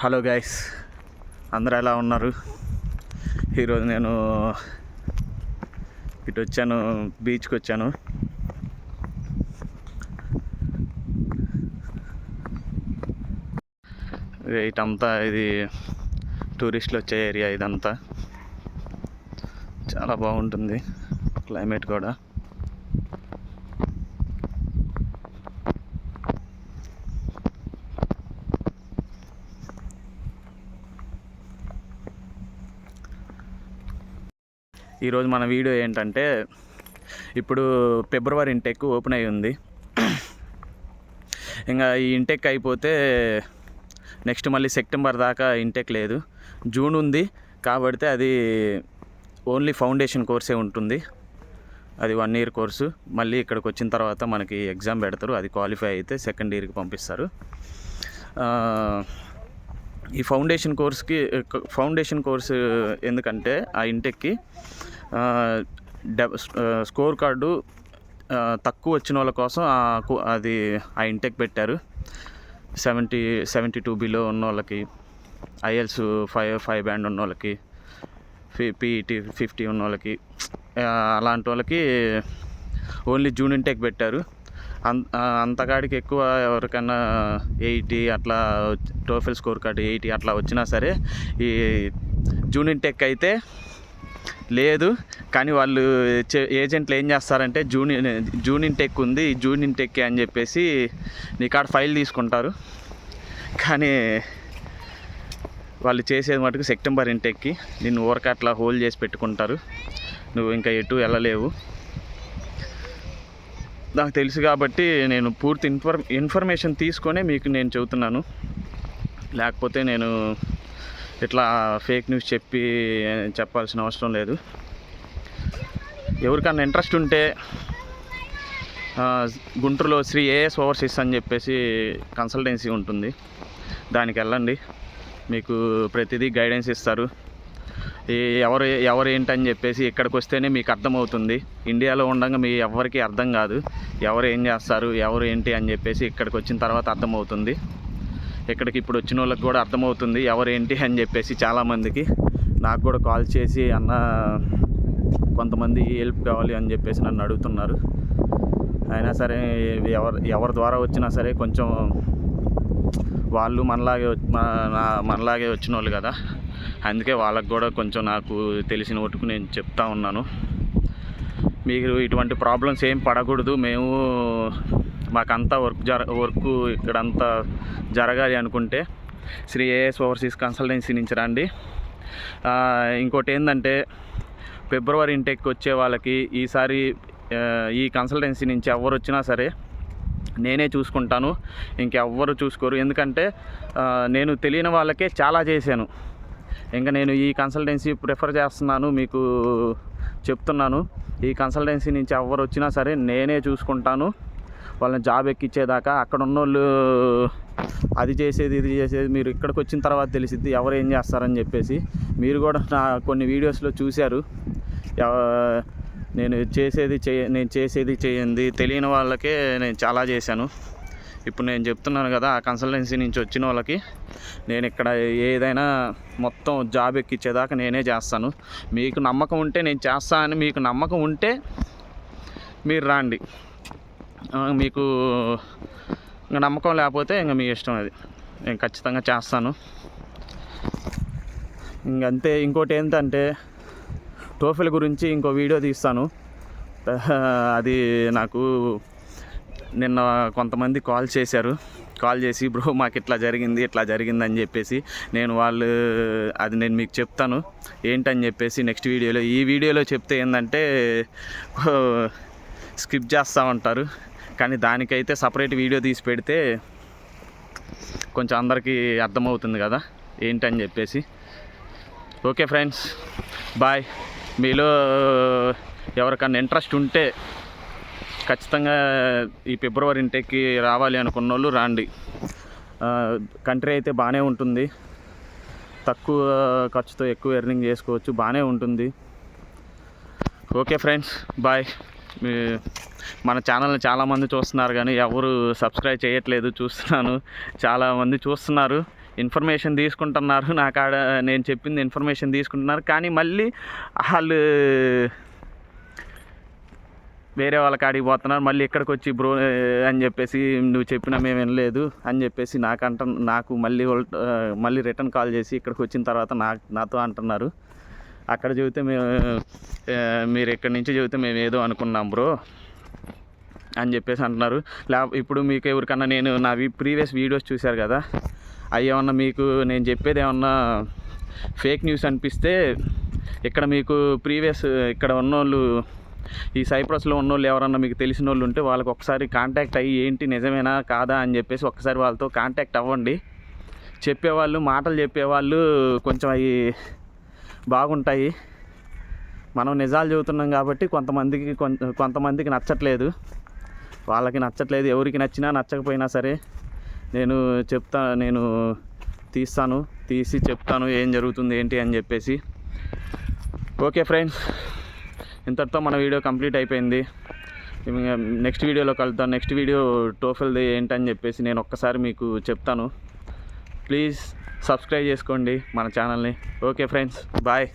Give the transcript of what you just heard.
Hello guys అందరూ ఎలా ఉన్నారు? ఈరోజు నేను ఇటు వచ్చాను బీచ్కి వచ్చాను. ఇటంతా ఇది టూరిస్టులు వచ్చే ఏరియా ఇదంతా. చాలా బాగుంటుంది క్లైమేట్ కూడా. ఈరోజు మన వీడియో ఏంటంటే ఇప్పుడు ఫిబ్రవరి ఇంటెక్ ఓపెన్ అయి ఉంది. ఇంకా ఈ ఇంటెక్ అయిపోతే నెక్స్ట్ మళ్ళీ సెప్టెంబర్ దాకా ఇంటెక్ లేదు. జూన్ ఉంది కాబట్టి అది ఓన్లీ ఫౌండేషన్ కోర్సే ఉంటుంది. అది వన్ ఇయర్ కోర్సు. మళ్ళీ ఇక్కడికి వచ్చిన తర్వాత మనకి ఎగ్జామ్ పెడతారు. అది క్వాలిఫై అయితే సెకండ్ ఇయర్కి పంపిస్తారు. ఈ ఫౌండేషన్ కోర్స్కి ఫౌండేషన్ కోర్సు ఎందుకంటే ఆ ఇంటెక్కి స్కోర్ కార్డు తక్కువ వచ్చిన వాళ్ళ కోసం అది ఆ ఇంటెక్ పెట్టారు. సెవెంటీ సెవెంటీ టూ బిలో ఉన్న వాళ్ళకి ఐఎల్స్ ఫైవ్ ఫైవ్ బ్యాండ్ ఉన్న వాళ్ళకి పీఈటీ ఫిఫ్టీ ఉన్న వాళ్ళకి అలాంటి వాళ్ళకి ఓన్లీ జూన్ ఇంటెక్ పెట్టారు. అంత అంతకాడికి ఎక్కువ ఎవరికన్నా ఎయిటీ అట్లా టోఫెల్ స్కోర్ కార్డు ఎయిటీ అట్లా వచ్చినా సరే ఈ జూన్ ఇంటెక్ అయితే లేదు కానీ వాళ్ళు చే- ఏజెంట్లు ఏం చేస్తారంటే జూన్ జూన్ ఇంటెక్ ఉంది జూనియన్ జూన్ ఇంటెక్ అని చెప్పేసి నీ కాడ ఫైల్ తీసుకుంటారు. కానీ వాళ్ళు చేసేది మటుకు సెప్టెంబర్ ఇంటెక్కి నిన్ను ఊరక అట్లా హోల్డ్ చేసి పెట్టుకుంటారు. నువ్వు ఇంకా ఎటు వెళ్ళలేవు. నాకు తెలుసు కాబట్టి నేను పూర్తి ఇన్ఫర్ ఇన్ఫర్మేషన్ తీసుకొనే మీకు నేను చెబుతున్నాను. లేకపోతే నేను ఇట్లా ఫేక్ న్యూస్ చెప్పి చెప్పాల్సిన అవసరం లేదు. ఎవరికన్నా ఇంట్రెస్ట్ ఉంటే గుంటూరులో శ్రీ ఏఎస్ ఓవర్సీస్ అని చెప్పేసి కన్సల్టెన్సీ ఉంటుంది. దానికి వెళ్ళండి. మీకు ప్రతిదీ గైడెన్స్ ఇస్తారు. ఎవరు ఎవరు ఏంటని చెప్పేసి ఇక్కడికి వస్తేనే మీకు అర్థమవుతుంది. ఇండియాలో ఉండగా మీ ఎవరికి అర్థం కాదు. ఎవరు ఏం చేస్తారు ఎవరు ఏంటి అని చెప్పేసి ఇక్కడికి వచ్చిన తర్వాత అర్థమవుతుంది. ఇక్కడికి ఇప్పుడు వచ్చిన వాళ్ళకి కూడా అర్థమవుతుంది ఎవరు ఏంటి అని చెప్పేసి చాలామందికి. నాకు కూడా కాల్ చేసి అన్న కొంతమంది హెల్ప్ కావాలి అని చెప్పేసి నన్ను అడుగుతున్నారు. అయినా సరే ఎవరు ఎవరి ద్వారా వచ్చినా సరే కొంచెం వాళ్ళు మనలాగే మన- నా- మనలాగే వచ్చిన వాళ్ళు కదా. అందుకే వాళ్ళకి కూడా కొంచెం నాకు తెలిసిన ఒట్టుకు నేను చెప్తా ఉన్నాను. మీరు ఇటువంటి ప్రాబ్లమ్స్ ఏం పడకూడదు. మేము మాకంతా వర్క్ జర వర్క్ ఇక్కడంతా జరగాలి అనుకుంటే శ్రీ ఏఎస్ ఓవర్సీస్ కన్సల్టెన్సీ నుంచి రండి. ఇంకోటి ఏంటంటే ఫిబ్రవరి ఇంటెక్ వచ్చే వాళ్ళకి ఈసారి ఈ కన్సల్టెన్సీ నుంచి ఎవరు వచ్చినా సరే నేనే చూసుకుంటాను. ఇంకెవ్వరు చూసుకోరు. ఎందుకంటే నేను తెలియని వాళ్ళకే చాలా చేశాను. ఇంకా నేను ఈ కన్సల్టెన్సీ ప్రిఫర్ చేస్తున్నాను మీకు చెప్తున్నాను. ఈ కన్సల్టెన్సీ నుంచి ఎవరు వచ్చినా సరే నేనే చూసుకుంటాను. వాళ్ళని జాబ్ ఎక్కించేదాకా అక్కడ ఉన్నోళ్ళు అది చేసేది ఇది చేసేది మీరు ఇక్కడికి వచ్చిన తర్వాత తెలిసిద్ది ఎవరు ఏం చేస్తారని చెప్పేసి. మీరు కూడా నా కొన్ని వీడియోస్లో చూశారు. ఎవ- నేను చేసేది చేయ నేను చేసేది చేయండి తెలియని వాళ్ళకే నేను చాలా చేశాను. ఇప్పుడు నేను చెప్తున్నాను కదా ఆ కన్సల్టెన్సీ నుంచి వచ్చిన వాళ్ళకి నేను ఇక్కడ ఏదైనా మొత్తం జాబ్ ఎక్కించేదాకా నేనే చేస్తాను. మీకు నమ్మకం ఉంటే నేను చేస్తా అని మీకు నమ్మకం ఉంటే మీరు రాండి. మీకు ఇంకా నమ్మకం లేకపోతే ఇంకా మీ ఇష్టం అది. నేను ఖచ్చితంగా చేస్తాను. ఇంకంతే ఇంకోటి ఏంటంటే టోఫీల గురించి ఇంకో వీడియో తీస్తాను. అది నాకు నిన్న కొంతమంది కాల్ చేశారు. కాల్ చేసి బ్రో మాకు ఇట్లా జరిగింది ఇట్లా జరిగింది అని చెప్పేసి నేను వాళ్ళు అది నేను మీకు చెప్తాను. ఏంటని చెప్పేసి నెక్స్ట్ వీడియోలో ఈ వీడియోలో చెప్తే ఏంటంటే స్కిప్ చేస్తూ ఉంటారు. కానీ దానికైతే సపరేట్ వీడియో తీసి పెడితే కొంచెం అందరికీ అర్థమవుతుంది కదా ఏంటని చెప్పేసి. Okay friends bye. మీలో ఎవరికన్నా ఇంట్రెస్ట్ ఉంటే ఖచ్చితంగా ఈ ఫిబ్రవరి ఇంటెక్కి రావాలి అనుకున్న వాళ్ళు రాండి కంట్రీ అయితే బాగానే ఉంటుంది. తక్కువ ఖర్చుతో ఎక్కువ ఎర్నింగ్ చేసుకోవచ్చు బాగానే ఉంటుంది. Okay friends bye. మన ఛానల్ని చాలామంది చూస్తున్నారు కానీ ఎవరు సబ్స్క్రైబ్ చేయట్లేదు చూస్తున్నాను. చాలామంది చూస్తున్నారు. ఇన్ఫర్మేషన్ తీసుకుంటున్నారు. నా కాడ నేను చెప్పింది ఇన్ఫర్మేషన్ తీసుకుంటున్నారు. కానీ మళ్ళీ వాళ్ళు వేరే వాళ్ళ కాడికి పోతున్నారు. మళ్ళీ ఇక్కడికి వచ్చి బ్రో అని చెప్పేసి నువ్వు చెప్పినా మేము వినలేదు అని చెప్పేసి నాకు అంట నాకు మళ్ళీ మళ్ళీ రిటర్న్ కాల్ చేసి ఇక్కడికి వచ్చిన తర్వాత నాకు నాతో అంటున్నారు. అక్కడ చెబితే మేము మీరు ఇక్కడి నుంచి చెబితే మేము ఏదో అనుకున్నాం బ్రో అని చెప్పేసి అంటున్నారు. లే ఇప్పుడు మీకు ఎవరికన్నా నేను నా ప్రీవియస్ వీడియోస్ చూశారు కదా అవి ఏమన్నా మీకు నేను చెప్పేది ఏమన్నా ఫేక్ న్యూస్ అనిపిస్తే ఇక్కడ మీకు ప్రీవియస్ ఇక్కడ ఉన్నోళ్ళు ఈ సైప్రస్లో ఉన్నోళ్ళు ఎవరన్నా మీకు తెలిసిన వాళ్ళు ఉంటే వాళ్ళకి ఒకసారి కాంటాక్ట్ అయ్యి ఏంటి నిజమేనా కాదా అని చెప్పేసి ఒకసారి వాళ్ళతో కాంటాక్ట్ అవ్వండి. చెప్పేవాళ్ళు మాటలు చెప్పేవాళ్ళు కొంచెం అవి బాగుంటాయి. మనం నిజాలు చెబుతున్నాం కాబట్టి కొంతమందికి కొంతమందికి నచ్చట్లేదు. వాళ్ళకి నచ్చట్లేదు ఎవరికి నచ్చినా నచ్చకపోయినా సరే నేను చెప్తా నేను తీస్తాను తీసి చెప్తాను ఏం జరుగుతుంది ఏంటి అని చెప్పేసి. ఓకే ఫ్రెండ్స్ ఇంతటితో మన వీడియో కంప్లీట్ అయిపోయింది. నెక్స్ట్ వీడియోలో కలుద్దాం. నెక్స్ట్ వీడియో టోఫెల్ది ఏంటని చెప్పేసి నేను ఒక్కసారి మీకు చెప్తాను. ప్లీజ్ సబ్స్క్రైబ్ చేసుకోండి మన ఛానల్ని. Okay friends bye.